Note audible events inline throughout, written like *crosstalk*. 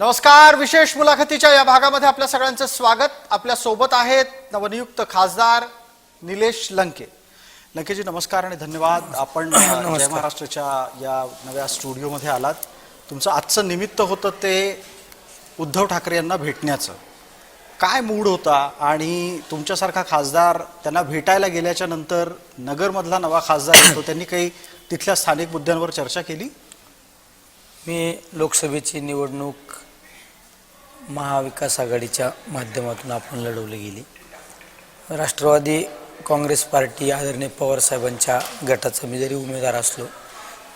नमस्कार विशेष मुलाखतीच्या या भागामध्ये आपल्या सगळ्यांचं स्वागत. आपल्यासोबत आहेत नवनियुक्त खासदार निलेश लंके. लंकेजी नमस्कार आणि धन्यवाद. आपण *clears throat* जय महाराष्ट्राच्या या नव्या स्टुडिओमध्ये आलात. तुमचं आजचं निमित्त होतं ते उद्धव ठाकरे यांना भेटण्याचं. काय मूड होता आणि तुमच्यासारखा खासदार त्यांना भेटायला गेल्याच्यानंतर नगरमधला नवा खासदार येतो त्यांनी काही तिथल्या स्थानिक मुद्द्यांवर चर्चा केली? मी लोकसभेची निवडणूक महाविकास आघाडीच्या माध्यमातून आपण लढवली गेली. राष्ट्रवादी काँग्रेस पार्टी आदरणीय पवारसाहेबांच्या गटाचा मी जरी उमेदवार असलो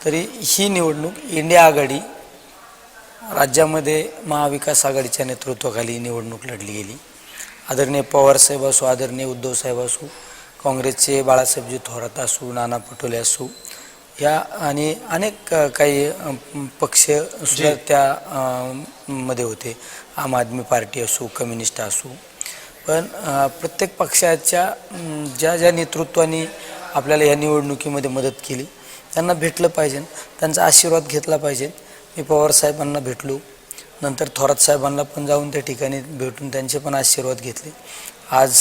तरी ही निवडणूक इंडिया आघाडी राज्यामध्ये महाविकास आघाडीच्या नेतृत्वाखाली निवडणूक लढली गेली. आदरणीय पवारसाहेब असो आदरणीय उद्धवसाहेब असो काँग्रेसचे बाळासाहेबजी थोरात असो नाना पटोले असो या आणि अनेक काही पक्ष सुद्धा त्या मध्ये होते. आम आदमी पार्टी असो कम्युनिस्ट असो. पण प्रत्येक पक्षाच्या ज्या ज्या नेतृत्वाने आपल्याला या निवडणुकीमध्ये मदत केली त्यांना भेटलं पाहिजे. त्यांचा आशीर्वाद घेतला पाहिजे. मी पवार साहेबांना भेटलो. नंतर थोरात साहेबांना पण जाऊन त्या ठिकाणी भेटून त्यांचे पण आशीर्वाद घेतले. आज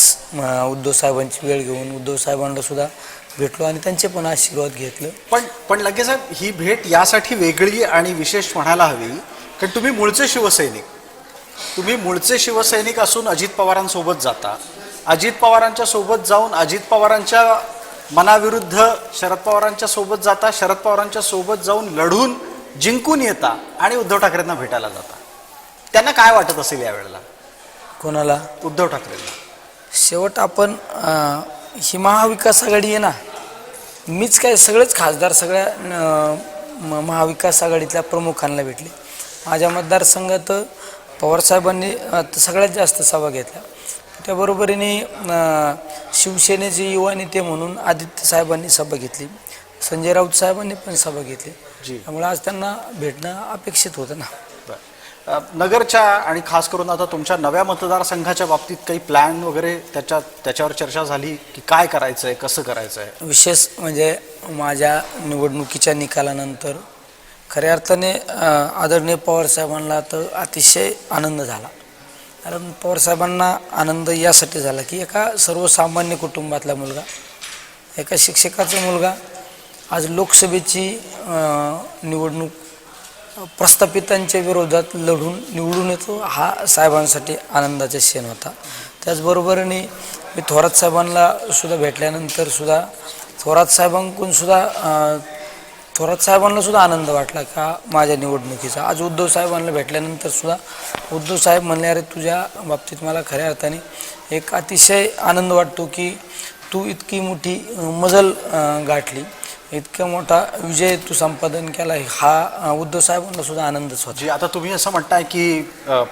उद्धव साहेबांची वेळ घेऊन उद्धव साहेबांना सुद्धा भेटलो आणि त्यांचे पण आशीर्वाद घेतलं. पण पण लगेच साहेब ही भेट यासाठी वेगळी आणि विशेष म्हणायला हवी कारण तुम्ही मूळचे शिवसैनिक. तुम्ही मूळचे शिवसैनिक असून अजित पवारांसोबत जाता. अजित पवारांच्या सोबत जाऊन अजित पवारांच्या मनाविरुद्ध शरद पवारांच्या सोबत जाता शरद पवारांच्या सोबत जाऊन लढून जिंकून येता आणि उद्धव ठाकरेंना भेटायला जाता. त्यांना काय वाटत असेल यावेळेला? कोणाला? उद्धव ठाकरेंना. शेवट आपण ही महाविकास आघाडी आहे ना मीच काय सगळेच खासदार सगळ्या म- महाविकास आघाडीतल्या प्रमुखांना भेटले. माझ्या मतदारसंघात पवारसाहेबांनी सगळ्यात जास्त सभा घेतल्या. त्याबरोबरीने शिवसेनेचे युवा नेते म्हणून आदित्य साहेबांनी सभा घेतली. संजय राऊत साहेबांनी पण सभा घेतली. त्यामुळे आज त्यांना भेटणं अपेक्षित होतं ना. नगरच्या आणि खास करून आता तुमच्या नव्या मतदारसंघाच्या बाबतीत काही प्लॅन वगैरे त्याच्या त्याच्यावर चर्चा झाली की काय करायचं आहे कसं करायचं आहे विशेष म्हणजे माझ्या निवडणुकीच्या निकालानंतर खऱ्या अर्थाने आदरणीय पवारसाहेबांना तर अतिशय आनंद झाला. कारण पवारसाहेबांना आनंद यासाठी झाला की एका सर्वसामान्य कुटुंबातला मुलगा एका शिक्षकाचा मुलगा आज लोकसभेची निवडणूक प्रस्थापितांच्या विरोधात लढून निवडून येतो. हा साहेबांसाठी आनंदाचा क्षण होता. त्याचबरोबरीने मी थोरात साहेबांना सुद्धा भेटल्यानंतर सुद्धा थोरात साहेबांकडून सुद्धा थोरात साहेबांना सुद्धा आनंद वाटला का माझ्या निवडणुकीचा. आज उद्धव साहेबांना भेटल्यानंतर सुद्धा उद्धव साहेब म्हणले अरे तुझ्या बाबतीत मला खऱ्या अर्थाने एक अतिशय आनंद वाटतो की तू इतकी मोठी मजल गाठली. इतका मोठा विजय तू संपादन केला हा उद्धव साहेबांना सुद्धा आनंदच होता. जी आता तुम्ही असं म्हणताय की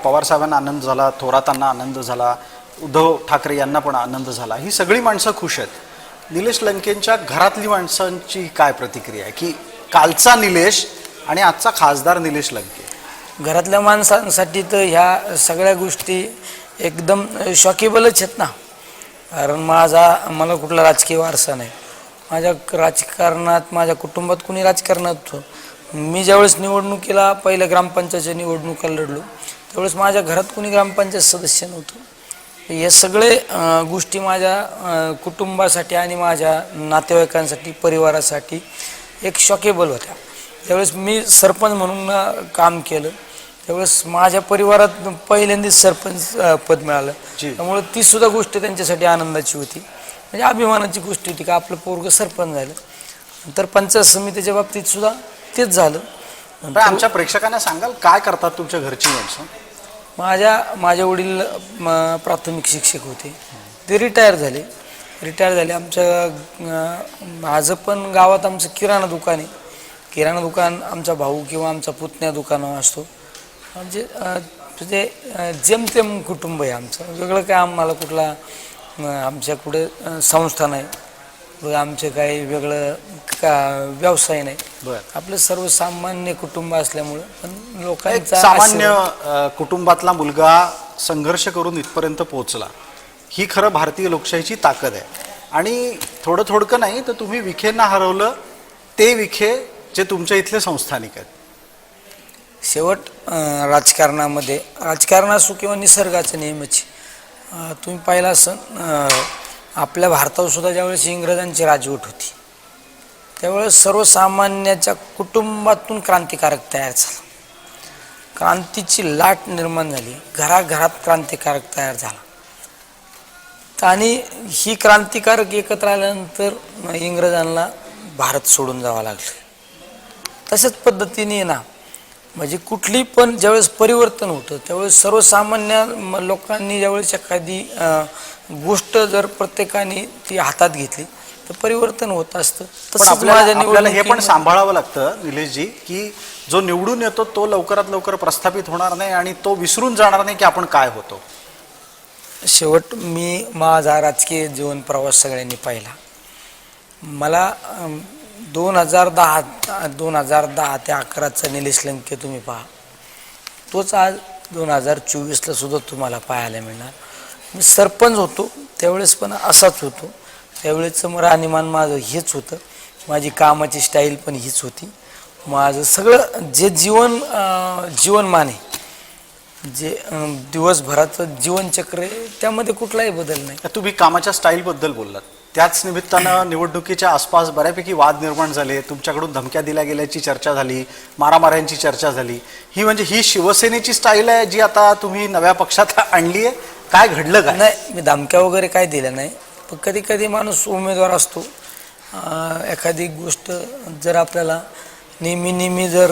पवार साहेबांना आनंद झाला थोरातांना आनंद झाला उद्धव ठाकरे यांना पण आनंद झाला. ही सगळी माणसं खुश आहेत. निलेश लंकेंच्या घरातली माणसांची काय प्रतिक्रिया आहे? की कालचा निलेश आणि आजचा खासदार निलेश लंके. घरातल्या माणसांसाठी तर ह्या सगळ्या गोष्टी एकदम शॉकेबलच आहेत ना. कारण माझा मला कुठला राजकीय वारसा नाही. माझ्या राजकारणात माझ्या कुटुंबात कुणी राजकारणात होतं मी ज्यावेळेस निवडणुकीला पहिल्या ग्रामपंचायतच्या निवडणुकीला लढलो त्यावेळेस माझ्या घरात कुणी ग्रामपंचायत सदस्य नव्हतं. हे सगळे गोष्टी माझ्या कुटुंबासाठी आणि माझ्या नातेवाईकांसाठी परिवारासाठी एक शॉकेबल होत्या. त्यावेळेस मी सरपंच म्हणून काम केलं. त्यावेळेस माझ्या परिवारात पहिल्यांदाच सरपंच पद मिळालं. त्यामुळे ती सुद्धा गोष्ट त्यांच्यासाठी आनंदाची होती. म्हणजे अभिमानाची गोष्ट होती का आपलं पोरग सरपंच झालं. नंतर पंचायत समितीच्या बाबतीत सुद्धा तेच झालं. पण आमच्या प्रेक्षकांना सांगाल काय करतात तुमच्या घरची माणसं? माझ्या माझे वडील म, प्राथमिक शिक्षक होते. ते रिटायर झाले. रिटायर झाले. आमच्या अं, माझं पण गावात आमचं किराणा दुकान आहे. किराणा दुकान आमचा भाऊ किंवा आमचा पुतण्या दुकानावर असतो. म्हणजे अं, म्हणजे अं, जेमतेम कुटुंब आहे आमचं. वेगळं काय आम्हाला कुठला अं, आमच्या कुठे अं, संस्था नाही. व आमचे काही वेगळं का व्यवसाय नाही. बरं. आपलं सर्वसामान्य कुटुंब असल्यामुळं पण एक लोकांचा सामान्य आशीर्वाद- अ, कुटुंबातला मुलगा संघर्ष करून इथपर्यंत पोहोचला. ही खरं भारतीय लोकशाहीची ताकद आहे. आणि थोडं थोडकं नाही तर तुम्ही विखेंना हरवलं ते विखे जे तुमच्या इथले संस्थानिक आहेत. शेवट अं, राजकारणामध्ये राजकारण असो किंवा निसर्गाचं नियमच अं, तुम्ही पाहिला असं आपल्या भारतावर सुद्धा ज्यावेळेस इंग्रजांची राजवट होती त्यावेळेस सर्वसामान्याच्या कुटुंबातून क्रांतिकारक तयार झाला. क्रांतीची लाट निर्माण झाली घराघरात क्रांतिकारक तयार झाला. आणि ही क्रांतिकारक एकत्र आल्यानंतर इंग्रजांना भारत सोडून जावं लागलं. तशाच पद्धतीने ना म्हणजे कुठली पण ज्यावेळेस परिवर्तन होतं त्यावेळेस सर्वसामान्य लोकांनी ज्यावेळेस एखादी गोष्ट जर प्रत्येकाने ती हातात घेतली तर परिवर्तन होत असतं. तसंच आपल्याला हे पण सांभाळावं लागतं निलेशजी की जो निवडून येतो तो लवकरात लवकर प्रस्थापित होणार नाही आणि तो विसरून जाणार नाही की आपण काय होतो. शेवट मी माझा राजकीय जीवन प्रवास सगळ्यांनी पाहिला. मला दोन हजार दहा दोन हजार दहा ते अकराचं निलेश लंके तुम्ही पहा. तोच आज दोन हजार चोवीसला सुद्धा तुम्हाला पाहायला मिळणार. मी सरपंच होतो त्यावेळेस पण असाच होतो. त्यावेळेचं मग राहणीमान माझं हेच होतं. माझी कामाची स्टाईल पण हीच होती. माझं सगळं जे जीवन जीवनमान आहे जे दिवसभराचं जीवनचक्र आहे त्यामध्ये कुठलाही बदल नाही. तुम्ही कामाच्या स्टाईलबद्दल बोललात. त्याच निमित्तानं निवडणुकीच्या आसपास बऱ्यापैकी वाद निर्माण झाले. तुमच्याकडून धमक्या दिल्या गेल्याची चर्चा झाली मारामाऱ्यांची चर्चा झाली. ही म्हणजे ही शिवसेनेची स्टाईल आहे जी आता तुम्ही नव्या पक्षात आणली आहे काय घडलं काय? नाही मी धमक्या वगैरे काय दिल्या नाही. पण कधी कधी माणूस उमेदवार असतो. एखादी गोष्ट जर आपल्याला नेहमी नेहमी जर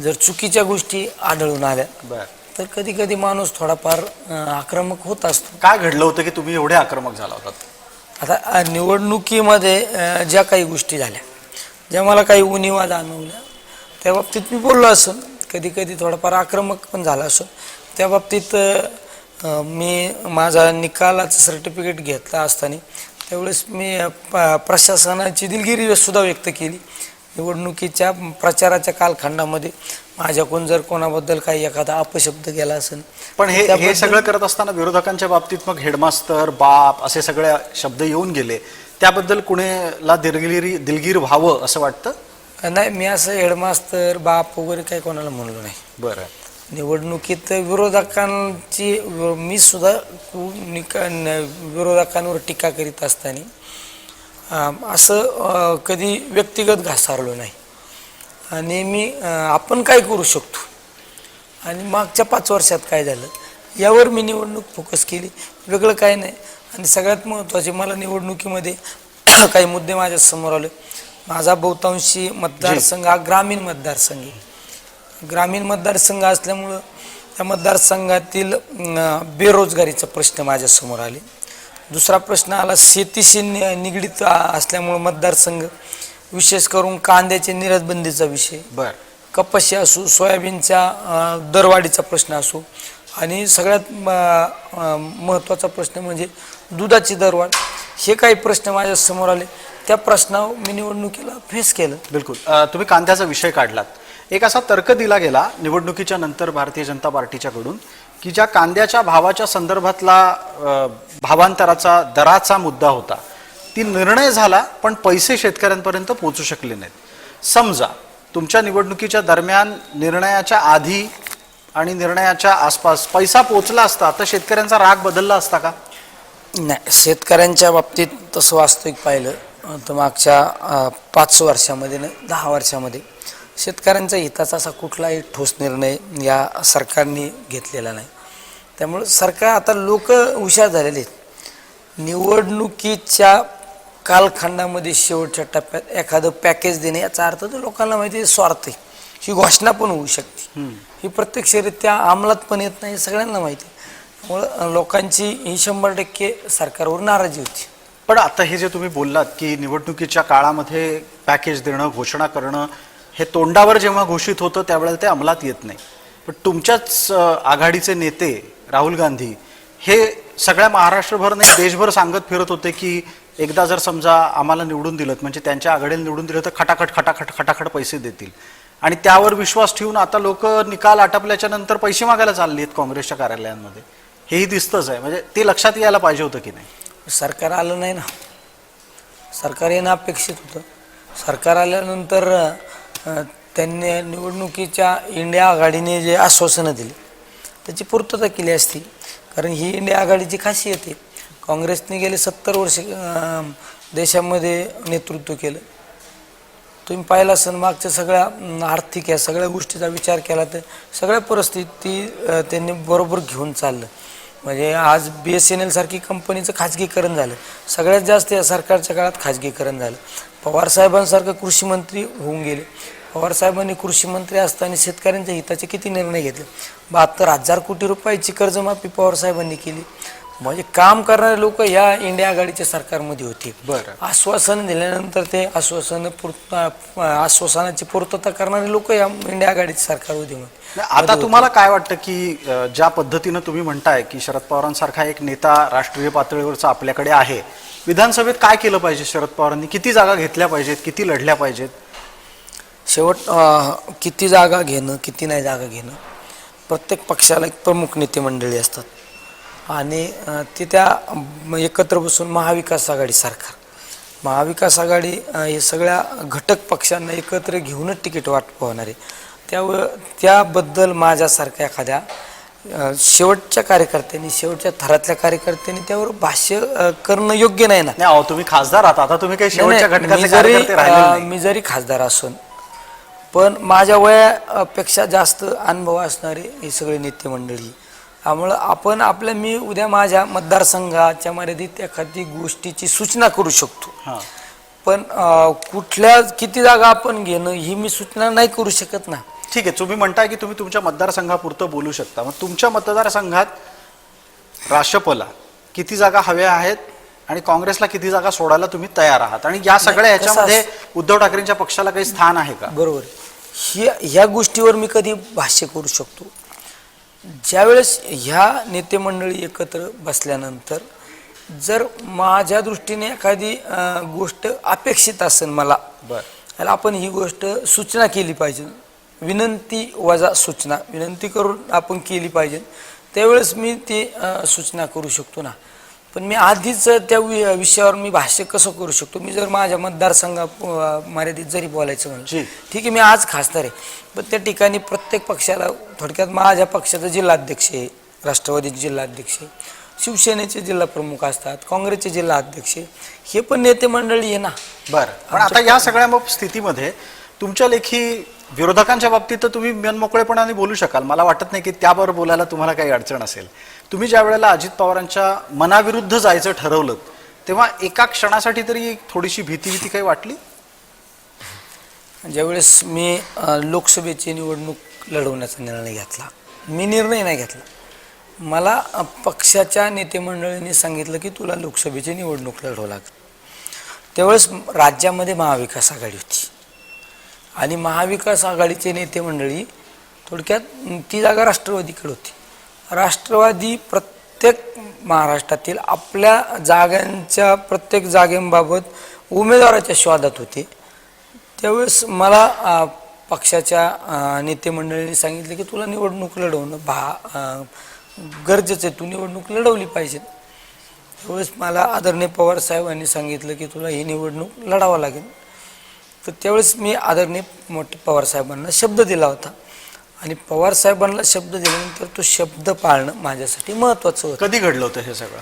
जर चुकीच्या गोष्टी आढळून आल्या बर. तर कधी कधी माणूस थोडाफार आक्रमक होत असतो. काय घडलं होतं की तुम्ही एवढे आक्रमक झाला होतात? आता निवडणुकीमध्ये ज्या काही गोष्टी झाल्या ज्या मला काही उणिवा जाणवल्या त्या बाबतीत मी बोललो असं कधी कधी थोडाफार आक्रमक पण झाला असं त्या बाबतीत मी माझा निकालाचं सर्टिफिकेट घेतला असताना त्यावेळेस मी प- प्रशासनाची दिलगिरीसुद्धा व्यक्त केली. निवडणुकीच्या प्रचाराच्या कालखंडामध्ये माझ्याकडून जर कोणाबद्दल काही एखादा अपशब्द गेला असेल पण हे हे सगळं करत असताना विरोधकांच्या बाबतीत मग हेडमास्तर बाप असे सगळे शब्द येऊन गेले. त्याबद्दल कुणेला दिलगिरी दिलगीर व्हावं असं वाटतं? नाही मी असं हेडमास्तर बाप वगैरे काही कोणाला म्हणलो नाही. बरं. निवडणुकीत विरोधकांची मी सुद्धा विरोधकांवर टीका करीत असताना असं कधी व्यक्तिगत घासारलो नाही. आणि मी आपण काय करू शकतो? आणि मागच्या पाच वर्षात काय झालं? यावर मी निवडणूक फोकस केली. वेगळं काय नाही. आणि सगळ्यात महत्त्वाचे मला निवडणुकीमध्ये *coughs* काही मुद्दे माझ्यासमोर आले. माझा बहुतांशी मतदारसंघ हा ग्रामीण मतदारसंघ आहे. ग्रामीण मतदारसंघ असल्यामुळं त्या मतदारसंघातील बेरोजगारीचा प्रश्न माझ्यासमोर आले. दुसरा प्रश्न आला शेतीशी नि- निगडीत असल्यामुळं मतदारसंघ विशेष करून कांद्याच्या निर्यातबंदीचा विषय. बर. कपाशी असो सोयाबीनच्या अं, दरवाढीचा प्रश्न असो आणि सगळ्यात महत्त्वाचा प्रश्न म्हणजे दुधाची दरवाढ. हे काही प्रश्न माझ्यासमोर आले. त्या प्रश्नावर मी निवडणुकीला फेस केलं. बिलकुल. अ, तुम्ही कांद्याचा विषय काढलात. एक असा तर्क दिला गेला निवडणुकीच्या नंतर भारतीय जनता पार्टीच्याकडून की ज्या कांद्याच्या भावाच्या संदर्भातला अ, भावांतराचा दराचा मुद्दा होता ती निर्णय झाला पण पैसे शेतकऱ्यांपर्यंत पोहोचू शकले नाहीत. समजा तुमच्या निवडणुकीच्या दरम्यान निर्णयाच्या आधी आणि निर्णयाच्या आसपास पैसा पोचला असता तर शेतकऱ्यांचा राग बदलला असता का? नाही शेतकऱ्यांच्या बाबतीत तसं वास्तविक पाहिलं तर मागच्या पाच वर्षामध्ये ना दहा वर्षामध्ये शेतकऱ्यांच्या हिताचा असा कुठलाही ठोस निर्णय या सरकारने घेतलेला नाही. त्यामुळं सरकार आता लोक हुशार झालेले आहेत. निवडणुकीच्या कालखंडामध्ये शेवटच्या टप्प्यात एखादं पॅकेज देणे याचा अर्थ तर लोकांना माहिती आहे स्वार्थ आहे. ही घोषणा पण होऊ शकते. ही प्रत्यक्षरित्या अंमलात पण येत नाही सगळ्यांना माहिती आहे. त्यामुळं लोकांची ही शंभर टक्के सरकारवर नाराजी होती. पण आता हे जे तुम्ही बोललात की निवडणुकीच्या काळामध्ये पॅकेज देणं घोषणा करणं हे तोंडावर जेव्हा घोषित होतं त्यावेळेला ते अंमलात येत नाही. पण तुमच्याच आघाडीचे नेते राहुल गांधी हे सगळ्या महाराष्ट्रभर नाही देशभर सांगत फिरत होते की एकदा जर समजा आम्हाला निवडून दिलं म्हणजे त्यांच्या आघाडीला निवडून दिलं तर खटाखट खटाखट खटाखट पैसे देतील. आणि त्यावर विश्वास ठेवून आता लोक निकाल आटपल्याच्या नंतर पैसे मागायला चालले आहेत काँग्रेसच्या कार्यालयांमध्ये. हेही दिसतंच आहे. म्हणजे ते लक्षात यायला पाहिजे होतं की नाही? सरकार आलं नाही ना. सरकार येणं अपेक्षित होतं. सरकार आल्यानंतर त्यांनी निवडणुकीच्या इंडिया आघाडीने जे आश्वासनं दिली त्याची पूर्तता केली असती. कारण ही इंडिया आघाडीची खासियत आहे. काँग्रेसने गेले सत्तर वर्ष देशामध्ये नेतृत्व केलं. तुम्ही पाहिलं असेल मागच्या सगळ्या आर्थिक या सगळ्या गोष्टीचा विचार केला तर सगळ्या परिस्थिती त्यांनी बरोबर घेऊन चाललं. म्हणजे आज बी एस एन एलसारखी कंपनीचं खाजगीकरण झालं. सगळ्यात जास्त या सरकारच्या काळात खाजगीकरण झालं. पवारसाहेबांसारखं कृषीमंत्री कृषी मंत्री होऊन गेले. पवारसाहेबांनी कृषीमंत्री कृषी मंत्री असताना शेतकऱ्यांच्या हिताचे किती निर्णय घेतले? बहात्तर हजार कोटी रुपयाची कर्जमाफी पवारसाहेबांनी केली. म्हणजे काम करणारे लोक या इंडिया आघाडीच्या सरकारमध्ये होते. बरं. आश्वासन दिल्यानंतर ते आश्वासन पूर्त आश्वासनाची पूर्तता करणारे लोक या इंडिया आघाडीचे सरकार होते. आता तुम्हाला काय वाटतं की ज्या पद्धतीनं तुम्ही म्हणताय की शरद पवारांसारखा एक नेता राष्ट्रीय पातळीवरचा आपल्याकडे आहे विधानसभेत काय केलं पाहिजे शरद पवारांनी? किती जागा घेतल्या पाहिजेत? किती लढल्या पाहिजेत? शेवट किती जागा घेणं किती नाही जागा घेणं प्रत्येक पक्षाला एक प्रमुख नेते मंडळी असतात. आणि ते त्या एकत्र बसून महाविकास आघाडी सरकार. महाविकास आघाडी हे सगळ्या घटक पक्षांना एकत्र घेऊनच तिकीट वाटप होणार आहे. त्यावर त्याबद्दल माझ्यासारख्या एखाद्या शेवटच्या कार्यकर्त्यांनी शेवटच्या थरातल्या कार्यकर्त्यांनी त्यावर भाष्य करणं योग्य नाही ना. अहो तुम्ही खासदार आहात. आता तुम्ही काही शेवटच्या घटकाचे कार्यकर्ते राहिलेले नाही. मी जरी खासदार असून पण माझ्या वयापेक्षा जास्त अनुभव असणारे हे सगळे नेते मंडळी त्यामुळं आपण आपल्या मी उद्या माझ्या मतदारसंघाच्या मर्यादित एखादी गोष्टीची सूचना करू शकतो. पण कुठल्या किती जागा आपण घेणं ही मी सूचना नाही करू शकत ना. ठीक आहे तुम्ही म्हणताय की तुम्ही तुमच्या मतदारसंघापुरतं बोलू शकता. मग तुमच्या मतदारसंघात राष्ट्रपला किती जागा हव्या आहेत आणि काँग्रेसला किती जागा सोडायला तुम्ही तयार आहात? आणि या सगळ्या ह्याच्यामध्ये उद्धव ठाकरेंच्या पक्षाला काही स्थान आहे का? बरोबर. ह्या ह्या गोष्टीवर मी कधी भाष्य करू शकतो. ज्यावेळेस ह्या नेते मंडळी एकत्र बसल्यानंतर जर माझ्या दृष्टीने एखादी गोष्ट अपेक्षित असेल मला बर. त्याला आपण ही गोष्ट सूचना केली पाहिजे. विनंती वजा सूचना. विनंती करून आपण केली पाहिजे. त्यावेळेस मी ती सूचना करू शकतो ना. पण मी आधीच त्या वि विषयावर मी भाष्य कसं करू शकतो मी जर माझ्या मतदारसंघा अं, मर्यादित जरी बोलायचं म्हणलं जी. ठीक आहे मी आज खासदार आहे पण त्या ठिकाणी प्रत्येक पक्षाला थोडक्यात माझ्या पक्षाचा जिल्हाध्यक्ष आहे राष्ट्रवादीचे जिल्हाध्यक्ष आहे शिवसेनेचे जिल्हा प्रमुख असतात काँग्रेसचे जिल्हा अध्यक्ष आहे. हे पण नेते मंडळी आहे ना बर पण आता या सगळ्या मग स्थितीमध्ये तुमच्या लेखी विरोधकांच्या बाबतीत तर तुम्ही मनमोकळेपणाने बोलू शकाल. मला वाटत नाही की त्याबरोबर बोलायला तुम्हाला काही अडचण असेल. तुम्ही ज्या वेळेला अजित पवारांच्या मनाविरुद्ध जायचं ठरवलं तेव्हा एका क्षणासाठी तरी थोडीशी भीती भीती काही वाटली? ज्यावेळेस मी लोकसभेची निवडणूक लढवण्याचा निर्णय घेतला. मी निर्णय नाही घेतला. मला पक्षाच्या नेतेमंडळींनी सांगितलं की तुला लोकसभेची निवडणूक लढवावं लागेल. त्यावेळेस राज्यामध्ये महाविकास आघाडी होती. आणि महाविकास आघाडीचे नेते मंडळी थोडक्यात ती जागा राष्ट्रवादीकडे होती. राष्ट्रवादी प्रत्येक महाराष्ट्रातील आपल्या जागांच्या प्रत्येक जागेबाबत उमेदवाराच्या शोधात होते. त्यावेळेस मला पक्षाच्या नेते मंडळींनी सांगितलं की तुला निवडणूक लढवणं भा गरजेचं आहे. तू निवडणूक लढवली पाहिजे. त्यावेळेस मला आदरणीय पवार साहेबांनी सांगितलं की तुला ही निवडणूक लढावं लागेल. तर त्यावेळेस मी आदरणीय मोठे पवार साहेबांना शब्द दिला होता. आणि पवार साहेबांना शब्द दिल्यानंतर तो शब्द पाळणं माझ्यासाठी महत्त्वाचं होतं. कधी घडलं होतं हे सगळं?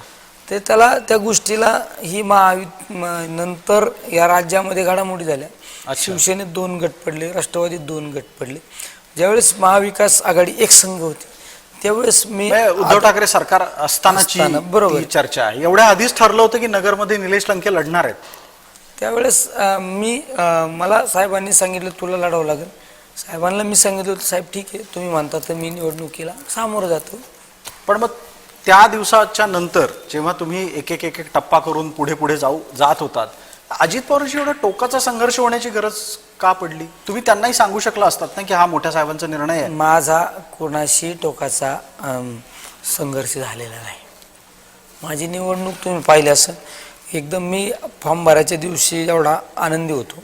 ते त्याला त्या गोष्टीला ही महावि नंतर या राज्यामध्ये घडामोडी झाल्या. शिवसेनेत दोन गट पडले राष्ट्रवादीत दोन गट पडले. ज्यावेळेस महाविकास आघाडी एक संघ होती त्यावेळेस मी म्हणजे उद्धव ठाकरे सरकार असतानाची असताना, बरोबर. चर्चा आहे. एवढ्या आधीच ठरलं होतं की नगरमध्ये निलेश लंके लढणार आहेत. त्यावेळेस मी मला साहेबांनी सांगितलं तुला लढावं लागेल. साहेबांना मी सांगितलं होतं साहेब ठीक आहे तुम्ही म्हणता तर मी निवडणुकीला सामोरं जातो. पण मग त्या दिवसाच्या नंतर जेव्हा तुम्ही एक एक एक एक टप्पा करून पुढे पुढे जाऊ जात होतात अजित पवारशी एवढा टोकाचा संघर्ष होण्याची गरज का पडली? तुम्ही त्यांनाही सांगू शकला असतात ना की हा मोठ्या साहेबांचा निर्णय आहे. माझा कोणाशी टोकाचा संघर्ष झालेला नाही. माझी निवडणूक तुम्ही पाहिली असं एकदम मी फॉर्म भरायच्या दिवशी जेवढा आनंदी होतो.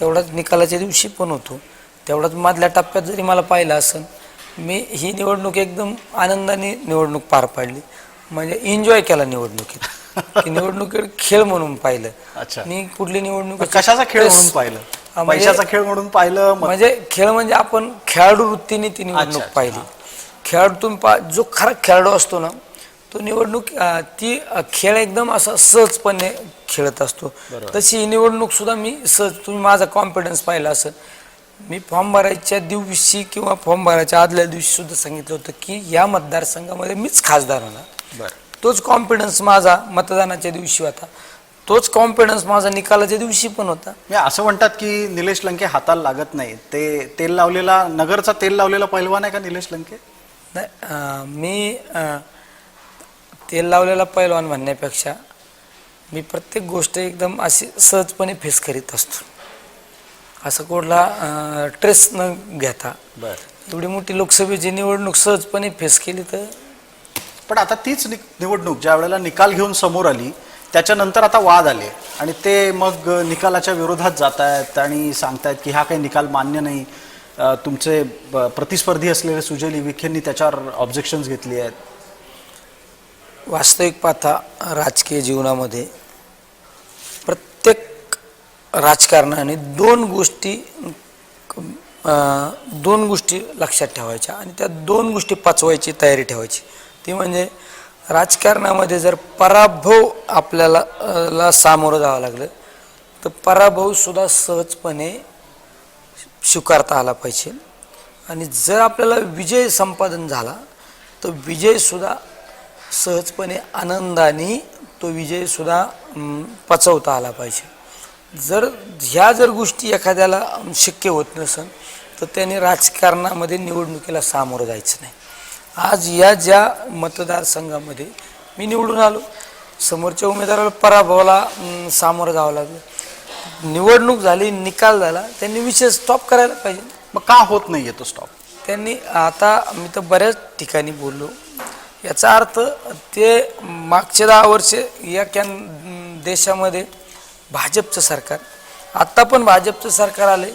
तेवढाच निकालाच्या दिवशी पण होतो. तेवढाच मधल्या टप्प्यात जरी मला पाहिलं असेल मी ही निवडणूक एकदम आनंदाने निवडणूक पार पाडली. म्हणजे एन्जॉय केला निवडणुकीत. की निवडणुकीत खेळ म्हणून पाहिलं. अच्छा. मी कुठली निवडणूक कशाचा खेळ म्हणून पाहिलं? म्हणजे- पैशाचा खेळ म्हणून पाहिलं म्हणजे खेळ म्हणजे आपण खेळाडू वृत्तीने ती निवडणूक पाहिली. खेळाडू तुम्ही पा जो खरा खेळाडू असतो ना तो निवडणूक अं, ती अं, खेळ एकदम असा सहजपणे खेळत असतो. तशी ही निवडणूक सुद्धा मी सहज तुम्ही माझा कॉन्फिडन्स पाहिला असेल. मी फॉर्म भरायच्या दिवशी किंवा फॉर्म भरायच्या आदल्या दिवशी सुद्धा सांगितलं होतं की या मतदारसंघामध्ये मीच खासदार होणार. बरं. तोच कॉन्फिडन्स माझा मतदानाच्या दिवशी होता. तोच कॉन्फिडन्स माझा निकालाच्या दिवशी पण होता. मी असं म्हणतात की निलेश लंके हाताला लागत नाही. ते तेल लावलेला नगरचा तेल लावलेला पैलवान आहे का निलेश लंके? नाही अं, मी अं, तेल लावलेला पैलवान म्हणण्यापेक्षा मी प्रत्येक गोष्ट एकदम अशी सहजपणे फेस करीत असतो. असं कुठला ट्रेस न घेता. बरं. एवढी मोठी लोकसभेची निवडणूक सहजपणे फेस केली तर पण आता तीच निवडणूक ज्या वेळेला निकाल घेऊन समोर आली त्याच्यानंतर आता वाद आले. आणि ते मग निकालाच्या विरोधात जात आहेत आणि सांगतायत की हा काही निकाल मान्य नाही. तुमचे प्रतिस्पर्धी असलेले सुजय विखेंनी त्याच्यावर ऑब्जेक्शन्स घेतली आहेत. वास्तविक पाहता राजकीय जीवनामध्ये प्रत्येक राजकारणाने दोन गोष्टी दोन गोष्टी लक्षात ठेवायच्या आणि त्या दोन गोष्टी पचवायची तयारी ठेवायची. ती म्हणजे राजकारणामध्ये जर पराभव आपल्याला ला सामोरं जावं लागलं तर पराभवसुद्धा सहजपणे स्वीकारता आला पाहिजे. आणि जर आपल्याला विजय संपादन झाला तर विजयसुद्धा सहजपणे आनंदाने तो विजयसुद्धा पचवता आला पाहिजे. जर ह्या जर गोष्टी एखाद्याला शक्य होत नसेल तर त्याने राजकारणामध्ये निवडणुकीला सामोरं जायचं नाही. आज या ज्या मतदारसंघामध्ये मी निवडून आलो समोरच्या उमेदवाराला पराभवाला सामोरं जावं लागलं. निवडणूक झाली निकाल झाला त्यांनी विषय स्टॉप करायला पाहिजे. मग का होत नाही तो स्टॉप त्यांनी आता मी तर बऱ्याच ठिकाणी बोललो याचा अर्थ ते मागचे दहा वर्षे या कॅन देशामध्ये भाजपचं सरकार आत्ता पण भाजपचं सरकार आले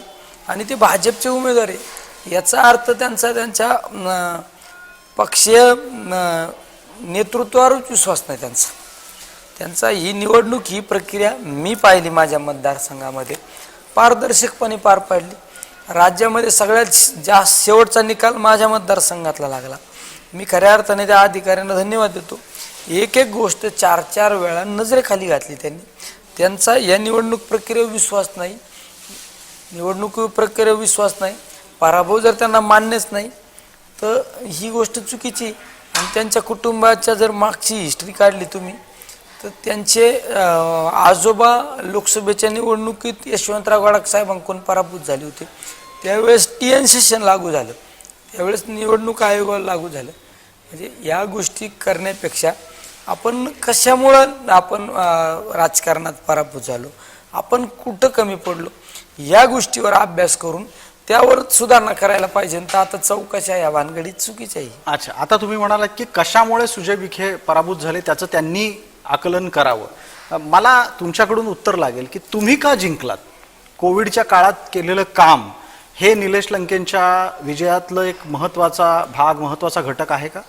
आणि ते भाजपचे उमेदवार आहे. याचा अर्थ त्यांचा त्यांच्या पक्षीय नेतृत्वावरच विश्वास नाही त्यांचा. त्यांचा ही निवडणूक ही प्रक्रिया मी पाहिली माझ्या मतदारसंघामध्ये. पारदर्शकपणे पार पाडली. राज्यामध्ये सगळ्यात जास्त शेवटचा निकाल माझ्या मतदारसंघातला लागला. मी खऱ्या अर्थाने त्या अधिकाऱ्यांना धन्यवाद देतो. एक एक गोष्ट चार चार वेळा नजरेखाली घातली त्यांनी. त्यांचा या निवडणूक प्रक्रियेवर विश्वास नाही. निवडणूक प्रक्रियेवर विश्वास नाही. पराभव जर त्यांना मान्यच नाही तर ही गोष्ट चुकीची आणि त्यांच्या कुटुंबाच्या जर मागची हिस्ट्री काढली तुम्ही तर त्यांचे आजोबा लोकसभेच्या निवडणुकीत यशवंतराव गडाख साहेबांकडून पराभूत झाले होते. त्यावेळेस टी एन सेशन लागू झालं. त्यावेळेस निवडणूक आयोगाला लागू झालं. म्हणजे या गोष्टी करण्यापेक्षा आपण कशामुळं आपण राजकारणात पराभूत झालो? आपण कुठं कमी पडलो? या गोष्टीवर अभ्यास करून त्यावर सुधारणा करायला पाहिजे. तर आता चौकशा या भानगडीत चुकीच आहे. अच्छा आता तुम्ही म्हणालात की कशामुळे सुजय विखे पराभूत झाले त्याचं त्यांनी आकलन करावं. मला तुमच्याकडून उत्तर लागेल की तुम्ही का जिंकलात? कोविडच्या काळात केलेलं काम हे निलेश लंकेंच्या विजयातलं एक महत्त्वाचा भाग महत्त्वाचा घटक आहे का?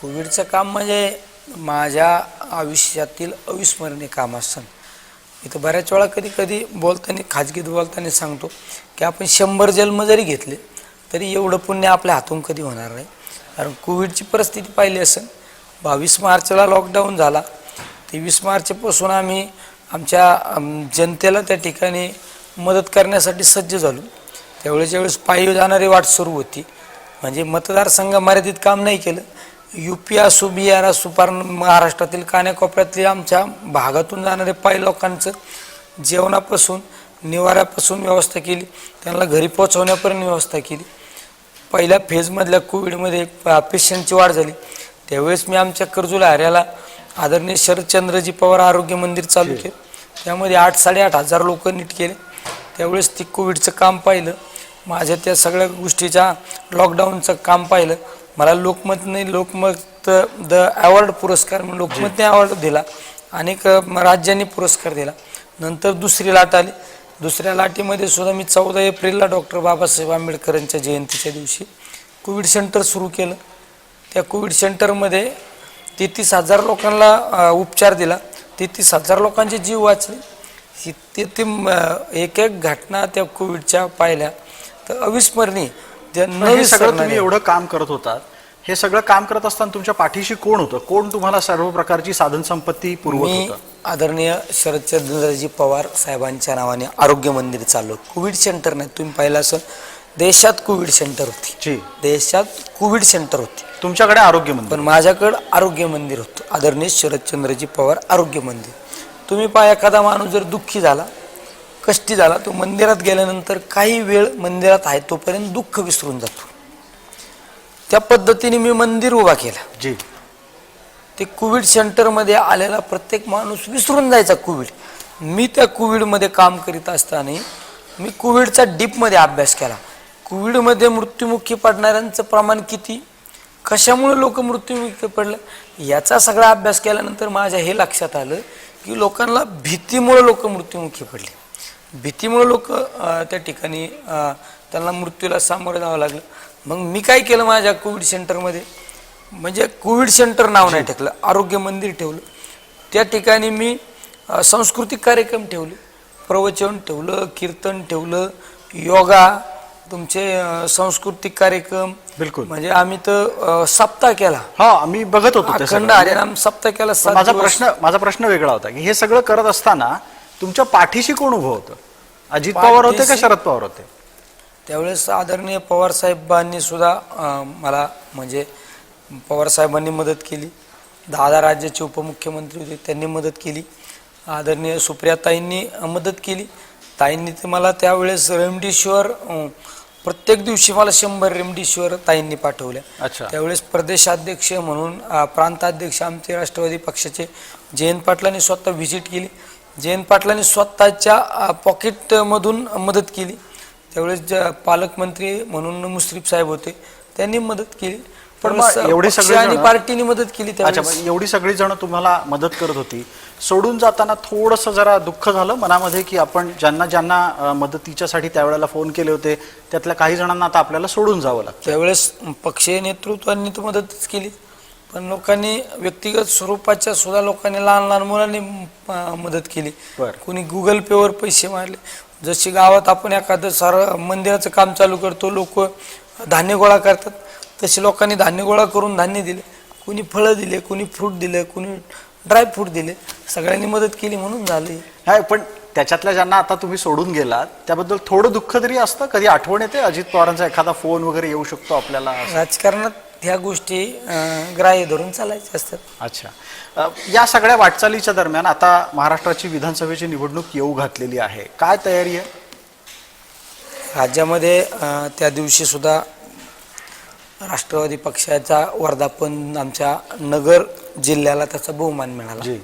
कोविडचं काम म्हणजे माझ्या आयुष्यातील अविस्मरणीय काम असतं. इथं बऱ्याच वेळा कधी कधी बोलताना खाजगीत बोलताना सांगतो की आपण शंभर जन्म जरी घेतले तरी एवढं पुण्य आपल्या हातून कधी होणार नाही. कारण कोविडची परिस्थिती पाहिली असेल बावीस मार्चला लॉकडाऊन झाला. तेवीस मार्चपासून आम्ही आमच्या जनतेला त्या ठिकाणी मदत करण्यासाठी सज्ज झालो. त्यावेळेस ज्यावेळेस पायी जाणारी वाट सुरू होती. म्हणजे मतदारसंघ मर्यादित काम नाही केलं. यू पी असो बिहार असो पार महाराष्ट्रातील कान्याकोपऱ्यातली आमच्या भागातून जाणारे पायी लोकांचं जेवणापासून निवाऱ्यापासून व्यवस्था केली. त्यांना घरी पोचवण्यापर्यंत व्यवस्था केली. पहिल्या फेजमधल्या कोविडमध्ये पेशंटची वाढ झाली. त्यावेळेस मी आमच्या कर्जूला हऱ्याला आदरणीय शरदचंद्रजी पवार आरोग्य मंदिर चालू केलं. त्यामध्ये आठ साडेआठ हजार लोक नीट केले. त्यावेळेस ती कोविडचं काम पाहिलं. माझ्या त्या सगळ्या गोष्टीच्या लॉकडाऊनचं काम पाहिलं. मला लोकमतने लोकमत द अवॉर्ड पुरस्कार म्हणून लोकमतने अवॉर्ड दिला अनेक राज्यांनी पुरस्कार दिला. नंतर दुसरी लाट आली. दुसऱ्या लाटेमध्ये सुद्धा मी चौदा एप्रिलला डॉक्टर बाबासाहेब आंबेडकरांच्या जयंतीच्या दिवशी कोविड सेंटर सुरू केलं. त्या कोविड सेंटरमध्ये तेहतीस हजार लोकांना उपचार दिला. तेहतीस हजार लोकांचे जीव वाचले. ती एक एक घटना त्या कोविडच्या पाहिल्या. तर अविस्मरणीय. न हे सगळं तुम्ही. एवढं काम करत होतात. हे सगळं काम करत असताना तुमच्या पाठीशी कोण होतं? कोण तुम्हाला सर्व प्रकारची साधन संपत्ती मी होतं? आदरणीय शरदचंद्रजी पवार साहेबांच्या नावाने आरोग्य मंदिर चाललो. कोविड सेंटर नाही. तुम्ही पाहिलं असं देशात कोविड सेंटर होती. जी. देशात कोविड सेंटर होती. तुमच्याकडे आरोग्य मंदिर. पण माझ्याकडं आरोग्य मंदिर होतं. आदरणीय शरदचंद्रजी पवार आरोग्य मंदिर. तुम्ही पहा एखादा माणूस जर दुःखी झाला कष्टी झाला तो मंदिरात गेल्यानंतर काही वेळ मंदिरात आहे तोपर्यंत दुःख विसरून जातो. त्या पद्धतीने मी मंदिर उभा केला. जी. ते कोविड सेंटरमध्ये आलेला प्रत्येक माणूस विसरून जायचा कोविड. मी त्या कोविडमध्ये काम करीत असताना मी कोविडचा डीपमध्ये अभ्यास केला. कोविडमध्ये मृत्युमुखी पडणाऱ्यांचं प्रमाण किती? कशामुळे लोक मृत्युमुखी पडलं? याचा सगळा अभ्यास केल्यानंतर माझ्या हे लक्षात आलं की लोकांना भीतीमुळे लोक मृत्युमुखी पडले. भीतीमुळे लोक त्या ठिकाणी त्यांना मृत्यूला सामोरं जावं लागलं. मग मी काय केलं माझ्या कोविड सेंटरमध्ये? म्हणजे कोविड सेंटर नाव नाही ठेवलं आरोग्य मंदिर ठेवलं. त्या ठिकाणी मी सांस्कृतिक कार्यक्रम ठेवले. प्रवचन ठेवलं कीर्तन ठेवलं योगा तुमचे सांस्कृतिक कार्यक्रम. बिलकुल. म्हणजे आम्ही तर सप्ताह केला. हा आम्ही बघत होतो अखंड. हरिनाम सप्ताह केला माझा. प्रश्न माझा प्रश्न वेगळा होता की हे सगळं करत असताना तुमच्या पाठीशी कोण उभं होतं? अजित पवार होते का पाठीशी- शरद पवार होते? त्यावेळेस आदरणीय पवार साहेबांनी सुद्धा अ, मला म्हणजे पवार साहेबांनी मदत केली. दादा राज्याचे उपमुख्यमंत्री होते त्यांनी मदत केली. आदरणीय सुप्रियाताईंनी अ, मदत केली. ताईंनी ते मला त्यावेळेस रेमडेसिवीर अ, प्रत्येक दिवशी मला शंभर रेमडेसिवीर ताईंनी पाठवल्या. अच्छा. त्यावेळेस प्रदेशाध्यक्ष म्हणून अ, प्रांताध्यक्ष आमचे राष्ट्रवादी पक्षाचे जयंत पाटलांनी स्वतः व्हिजिट केली. जयंत पाटलांनी स्वतःच्या पॉकेटमधून मदत केली. त्यावेळेस पालकमंत्री म्हणून मुश्रीफ साहेब होते त्यांनी मदत केली. पण एवढे सगळे आणि पार्टीने मदत केली एवढी सगळी जण तुम्हाला मदत करत होती. सोडून जाताना थोडंसं जरा दुःख झालं मनामध्ये की आपण ज्यांना ज्यांना अं, मदतीच्यासाठी त्यावेळेला फोन केले होते त्यातल्या काही जणांना आता आपल्याला सोडून जावं लागतं. त्यावेळेस पक्षीय नेतृत्वांनी तर मदतच केली. पण लोकांनी व्यक्तिगत स्वरूपाच्या सुद्धा लोकांनी लहान लहान मुलांनी अं, मदत केली. बरं. कोणी गुगल पेवर पैसे मारले. जशी गावात आपण एखादं सारं मंदिराचं काम चालू करतो लोक धान्य गोळा करतात तसे लोकांनी धान्य गोळा करून धान्य दिले. कोणी फळं दिले कोणी फ्रूट दिले कोणी ड्रायफ्रूट दिले. सगळ्यांनी मदत केली म्हणून झाले. नाही पण त्याच्यातल्या ज्यांना आता तुम्ही सोडून गेलात त्याबद्दल थोडं दुःख तरी असतं? कधी आठवण येते? अजित पवारांचा एखादा फोन वगैरे येऊ शकतो आपल्याला? राजकारणात ह्या गोष्टी ग्राह्य धरून चालायच्या असतात. अच्छा. अ, या सगळ्या वाटचालीच्या दरम्यान आता महाराष्ट्राची विधानसभेची निवडणूक येऊ घातलेली आहे. काय तयारी आहे? राज्यामध्ये अ, त्या दिवशी सुद्धा राष्ट्रवादी पक्षाचा वर्धापन आमच्या नगर जिल्ह्याला त्याचा बहुमान मिळाला. जी.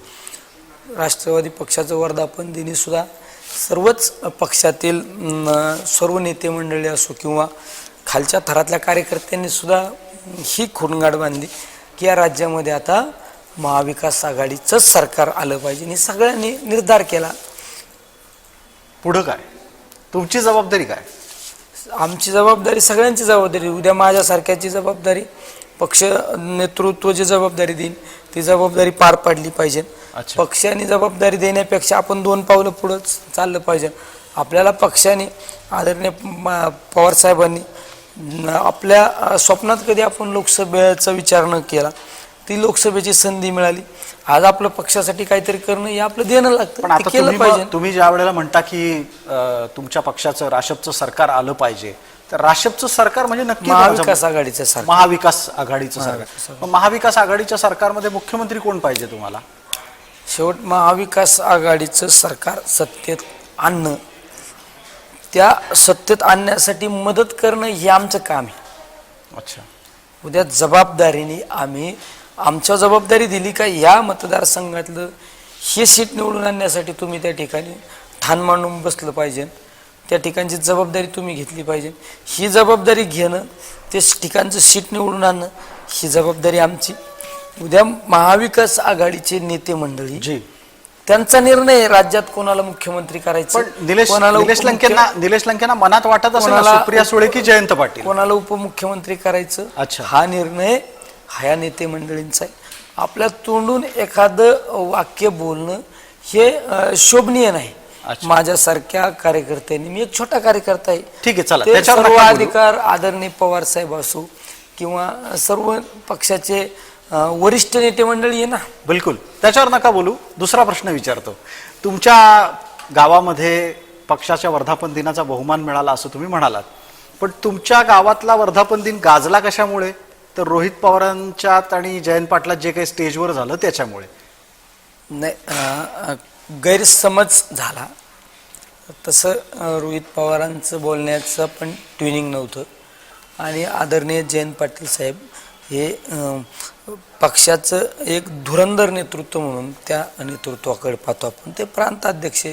राष्ट्रवादी पक्षाचं वर्धापन दिनी सुद्धा सर्वच पक्षातील सर्व नेते मंडळी असो किंवा खालच्या थरातल्या कार्यकर्त्यांनी सुद्धा ही खोडगाड बांधली की या राज्यामध्ये आता महाविकास आघाडीचंच सरकार आलं पाहिजे. आणि सगळ्यांनी निर्धार केला. पुढं काय? तुमची जबाबदारी काय? आमची जबाबदारी सगळ्यांची जबाबदारी. उद्या माझ्यासारख्याची जबाबदारी. पक्ष नेतृत्व जी जबाबदारी देईन. ती जबाबदारी पार पाडली पाहिजे. अच्छा. पक्षाने जबाबदारी देण्यापेक्षा आपण दोन पावलं पुढं चाललं पाहिजे. आपल्याला पक्षाने आदरणीय म- पवार साहेबांनी न- आपल्या स्वप्नात कधी आपण लोकसभेचा विचार न केला ती लोकसभेची संधी मिळाली. आज आपलं पक्षासाठी काहीतरी करणं हे आपलं देणं लागतं. ते केलं तुम्ही पाहिजे. तुम्ही ज्या वेळेला म्हणता की अ, तुमच्या पक्षाचं राशपचं सरकार आलं पाहिजे तर राशपचं सरकार म्हणजे नक्की महाविकास? आघाडीचं सरकार. महाविकास आघाडीचं सरकार. मग महाविकास आघाडीच्या सरकारमध्ये मुख्यमंत्री कोण पाहिजे तुम्हाला? शेवट महाविकास आघाडीचं सरकार सत्तेत आणणं. त्या सत्तेत आणण्यासाठी मदत करणं हे आमचं काम आहे. अच्छा. उद्या जबाबदारीने आम्ही आमच्या जबाबदारी दिली का या मतदारसंघातलं हे सीट निवडून आणण्यासाठी तुम्ही त्या ठिकाणी ठाण मांडून बसलं पाहिजे. त्या ठिकाणची जबाबदारी तुम्ही घेतली पाहिजे. ही जबाबदारी घेणं ते ठिकाणचं सीट निवडून आणणं ही जबाबदारी आमची. उद्या महाविकास आघाडीचे नेते मंडळी जी. त्यांचा निर्णय राज्यात कोणाला मुख्यमंत्री करायचं? पण निलेश कोणाला निलेश उपमुख्य- लंकेंना निलेश लंकेंना मनात वाटत असेल ना, कोणाला- सुप्रिया सुळे की जयंत पाटील? कोणाला उपमुख्यमंत्री करायचं? अच्छा. हा निर्णय ह्या नेते मंडळींचा आहे. आपल्या तोंडून एखादं वाक्य बोलणं हे अं, शोभनीय नाही. अच्छा. माझ्यासारख्या कार्यकर्त्यांनी मी एक छोटा कार्यकर्ता आहे. ठीक आहे चला. ते त्याच्यावर सर्व नका बोलू. अधिकार आदरणीय पवार साहेब असो किंवा सर्व पक्षाचे वरिष्ठ नेते मंडळी आहे ना. बिलकुल. त्याच्यावर नका बोलू. दुसरा प्रश्न विचारतो. तुमच्या गावामध्ये पक्षाच्या वर्धापन दिनाचा बहुमान मिळाला असं तुम्ही म्हणालात. पण तुमच्या गावातला वर्धापन दिन गाजला कशामुळे? तर रोहित पवारांच्यात आणि जयंत पाटलात जे काही स्टेजवर झालं त्याच्यामुळे. नाही गैरसमज झाला. तसं रोहित पवारांचं बोलण्याचं पण ट्युनिंग नव्हतं. आणि आदरणीय जयंत पाटील साहेब हे पक्षाचं एक धुरंधर नेतृत्व म्हणून त्या नेतृत्वाकडे पाहतो आपण. ते प्रांताध्यक्ष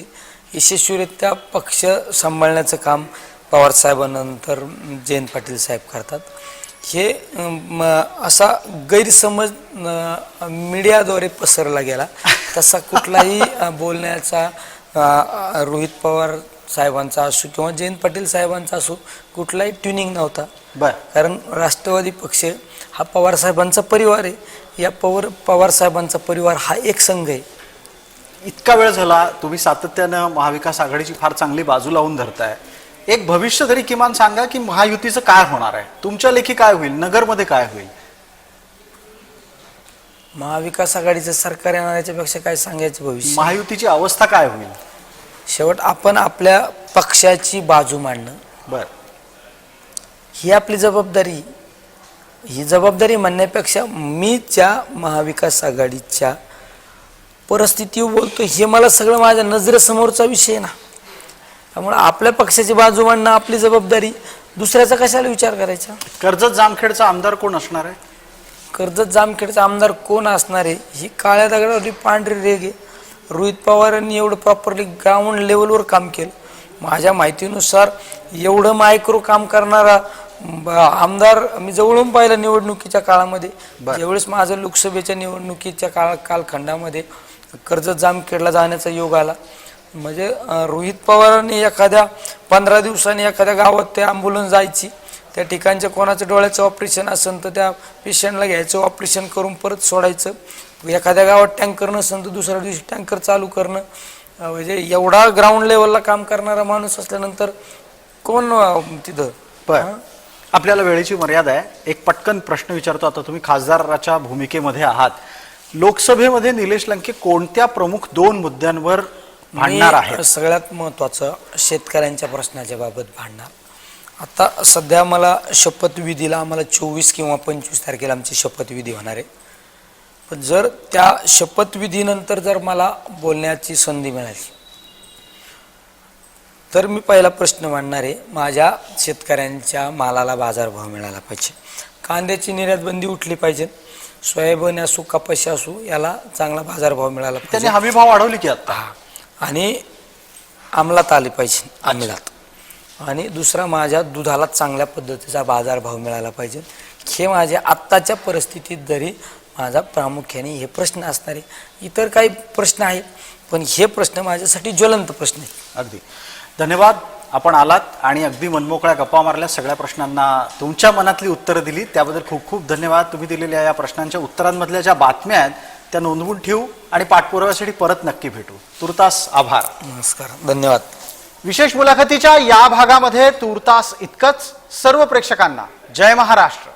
यशस्वीरित्या पक्ष सांभाळण्याचं काम पवारसाहेबांनंतर जयंत पाटील साहेब करतात. हे म, असा गैरसमज मीडियाद्वारे पसरला गेला. तसा कुठलाही बोलण्याचा रोहित पवार साहेबांचा असो किंवा जयंत पाटील साहेबांचा असो कुठलाही ट्युनिंग नव्हता. बर. कारण राष्ट्रवादी पक्ष हा पवार साहेबांचा परिवार आहे. या पवार पवार साहेबांचा परिवार हा एक संघ आहे. इतका वेळ झाला तुम्ही सातत्यानं महाविकास आघाडीची फार चांगली बाजू लावून धरताय. एक भविष्य तरी किमान सांगा की महायुतीचं काय होणार आहे? तुमच्या लेखी काय होईल? नगरमध्ये काय होईल? महाविकास आघाडीचं सरकार येणार याच्यापेक्षा काय सांगायचं भविष्य? महायुतीची अवस्था काय होईल? शेवट आपण आपल्या पक्षाची बाजू मांडणं. बर. ही आपली जबाबदारी ही जबाबदारी म्हणण्यापेक्षा मी ज्या महाविकास आघाडीच्या परिस्थितीवर बोलतो हे मला सगळं माझ्या नजरेसमोरचा विषय आहे ना. त्यामुळे आपल्या पक्षाची बाजू मांडणं आपली जबाबदारी. दुसऱ्याचा कशाला विचार करायचा? कर्जत जामखेडचा आमदार कोण असणार आहे? कर्जत जामखेडचा आमदार कोण असणार आहे? ही काळ्या दगडावरती पांढरी रेग आहे रोहित पवारांनी एवढं प्रॉपरली ग्राउंड लेवलवर काम केलं. माझ्या माहितीनुसार एवढं मायक्रो काम करणारा आमदार मी जवळून पाहिलं निवडणुकीच्या काळामध्ये. ज्यावेळेस माझं लोकसभेच्या निवडणुकीच्या काळ कालखंडामध्ये कर्जत जामखेडला जाण्याचा योग आला. म्हणजे रोहित पवारांनी एखाद्या पंधरा दिवसांनी एखाद्या गावात ते ॲम्ब्युलन्स जायची. त्या ठिकाणच्या कोणाचं डोळ्याचं ऑपरेशन असेल तर त्या पेशंटला घ्यायचं ऑपरेशन करून परत सोडायचं. एखाद्या गावात टँकर नसेल तर दुसऱ्या दिवशी टँकर चालू करणं. म्हणजे एवढा ग्राउंड लेवलला काम करणारा माणूस असल्यानंतर कोण तिथं? बर. आपल्याला वेळेची मर्यादा आहे. एक पटकन प्रश्न विचारतो. आता तुम्ही खासदाराच्या भूमिकेमध्ये आहात. लोकसभेमध्ये निलेश लंके कोणत्या प्रमुख दोन मुद्द्यांवर भांडणार मी आहेत? सगळ्यात महत्त्वाचं शेतकऱ्यांच्या प्रश्नाच्या बाबत भांडणार. आता सध्या मला शपथविधीला आम्हाला चोवीस किंवा पंचवीस तारखेला आमची शपथविधी होणार आहे. पण जर त्या शपथविधीनंतर जर मला बोलण्याची संधी मिळाली तर मी पहिला प्रश्न मांडणार आहे माझ्या शेतकऱ्यांच्या मालाला बाजारभाव मिळाला पाहिजे. कांद्याची निर्यात बंदी उठली पाहिजे. सोयाबीन असो कपाशी असो याला चांगला बाजारभाव मिळाला पाहिजे. त्यांनी हमी भाव वाढवली की आता? आणि अंमलात आले पाहिजे अंमलात. आणि दुसरा माझ्या दुधाला चांगल्या पद्धतीचा बाजारभाव मिळाला पाहिजे. हे माझ्या आत्ताच्या परिस्थितीत जरी माझा प्रामुख्याने हे प्रश्न असणार आहे इतर काही प्रश्न आहेत पण हे प्रश्न माझ्यासाठी ज्वलंत प्रश्न आहेत. अगदी. धन्यवाद. आपण आलात आणि अगदी मनमोकळ्या गप्पा मारल्या सगळ्या प्रश्नांना तुमच्या मनातली उत्तरं दिली. त्याबद्दल खूप खूप धन्यवाद. तुम्ही दिलेल्या या प्रश्नांच्या उत्तरांमधल्या ज्या बातम्या आहेत त्या नोंदवून ठेवू आणि पाठपुराव्यासाठी परत नक्की भेटू. तुर्तास आभार. नमस्कार. धन्यवाद. विशेष मुलाखतीच्या या भागामध्ये तूर्तास इतकंच. सर्व प्रेक्षकांना जय महाराष्ट्र.